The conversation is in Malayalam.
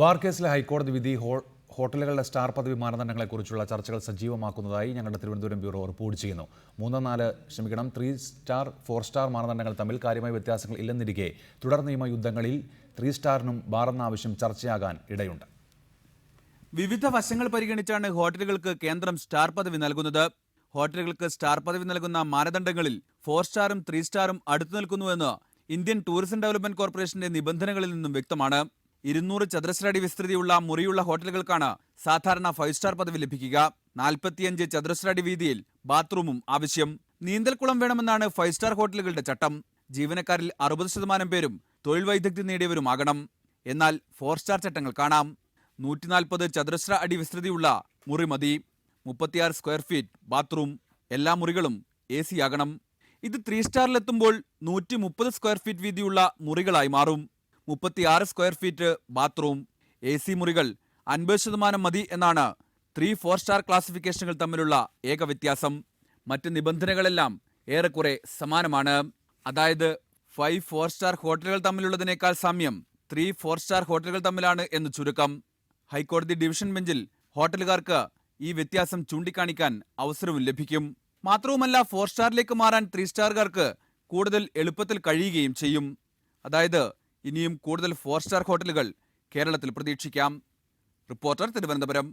ബാർ കേസിലെ ഹൈക്കോടതി വിധി ഹോട്ടലുകളുടെ സ്റ്റാർ പദവി മാനദണ്ഡങ്ങളെക്കുറിച്ചുള്ള ചർച്ചകൾ സജീവമാക്കുന്നതായി ഞങ്ങളുടെ തിരുവനന്തപുരം ബ്യൂറോ റിപ്പോർട്ട് ചെയ്യുന്നു. മൂന്ന് നാല് ക്ഷമിക്കണം ത്രീ സ്റ്റാർ ഫോർ സ്റ്റാർ മാനദണ്ഡങ്ങൾ തമ്മിൽ കാര്യമായ വ്യത്യാസങ്ങൾ ഇല്ലെന്നിരിക്കെ തുടർ നിയമ യുദ്ധങ്ങളിൽ ത്രീ സ്റ്റാറിനും ബാർ എന്ന ആവശ്യം ചർച്ചയാകാൻ ഇടയുണ്ട്. വിവിധ വശങ്ങൾ പരിഗണിച്ചാണ് ഹോട്ടലുകൾക്ക് കേന്ദ്രം സ്റ്റാർ പദവി നൽകുന്നത്. ഹോട്ടലുകൾക്ക് സ്റ്റാർ പദവി നൽകുന്ന മാനദണ്ഡങ്ങളിൽ ഫോർ സ്റ്റാറും ത്രീ സ്റ്റാറും അടുത്തു നിൽക്കുന്നുവെന്ന് ഇന്ത്യൻ ടൂറിസം ഡെവലപ്മെന്റ് കോർപ്പറേഷന്റെ നിബന്ധനകളിൽ നിന്നും വ്യക്തമാണ്. ഇരുന്നൂറ് ചതുരശ്ര അടി വിസ്തൃതിയുള്ള മുറിയുള്ള ഹോട്ടലുകൾക്കാണ് സാധാരണ ഫൈവ് സ്റ്റാർ പദവി ലഭിക്കുക. നാൽപ്പത്തിയഞ്ച് ചതുരശ്ര അടി വീതിയിൽ ബാത്റൂമും ആവശ്യം. നീന്തൽക്കുളം വേണമെന്നാണ് ഫൈവ് സ്റ്റാർ ഹോട്ടലുകളുടെ ചട്ടം. ജീവനക്കാരിൽ അറുപത് ശതമാനം പേരും തൊഴിൽ വൈദഗ്ധ്യം നേടിയവരുമാകണം. എന്നാൽ ഫോർ സ്റ്റാർ ചട്ടങ്ങൾ കാണാം. നൂറ്റിനാൽപ്പത് ചതുരശ്ര അടി വിസ്തൃതിയുള്ള മുറി മതി. മുപ്പത്തിയാറ് സ്ക്വയർ ഫീറ്റ് ബാത്റൂം. എല്ലാ മുറികളും എ സി ആകണം. ഇത് ത്രീ സ്റ്റാറിലെത്തുമ്പോൾ നൂറ്റി മുപ്പത് സ്ക്വയർ ഫീറ്റ് വീതിയുള്ള മുറികളായി മാറും. മുപ്പത്തിയാറ് square feet bathroom A C മുറികൾ അൻപത് ശതമാനം മതി എന്നാണ് ത്രീ ഫോർ സ്റ്റാർ ക്ലാസിഫിക്കേഷനുകൾ തമ്മിലുള്ള ഏക വ്യത്യാസം. മറ്റ് നിബന്ധനകളെല്ലാം ഏറെക്കുറെ സമാനമാണ്. അതായത് ഫൈവ് ഫോർ സ്റ്റാർ ഹോട്ടലുകൾ തമ്മിലുള്ളതിനേക്കാൾ സാമ്യം ത്രീ ഫോർ സ്റ്റാർ ഹോട്ടലുകൾ തമ്മിലാണ് എന്ന് ചുരുക്കം. ഹൈക്കോടതി ഡിവിഷൻ ബെഞ്ചിൽ ഹോട്ടലുകാർക്ക് ഈ വ്യത്യാസം ചൂണ്ടിക്കാണിക്കാൻ അവസരവും ലഭിക്കും. മാത്രവുമല്ല ഫോർ സ്റ്റാറിലേക്ക് മാറാൻ ത്രീ സ്റ്റാറുകാർക്ക് കൂടുതൽ എളുപ്പത്തിൽ കഴിയുകയും ചെയ്യും. അതായത് ഇനിയും കൂടുതൽ ഫോർ സ്റ്റാർ ഹോട്ടലുകൾ കേരളത്തിൽ പ്രതീക്ഷിക്കാം. റിപ്പോർട്ടർ തിരുവനന്തപുരം.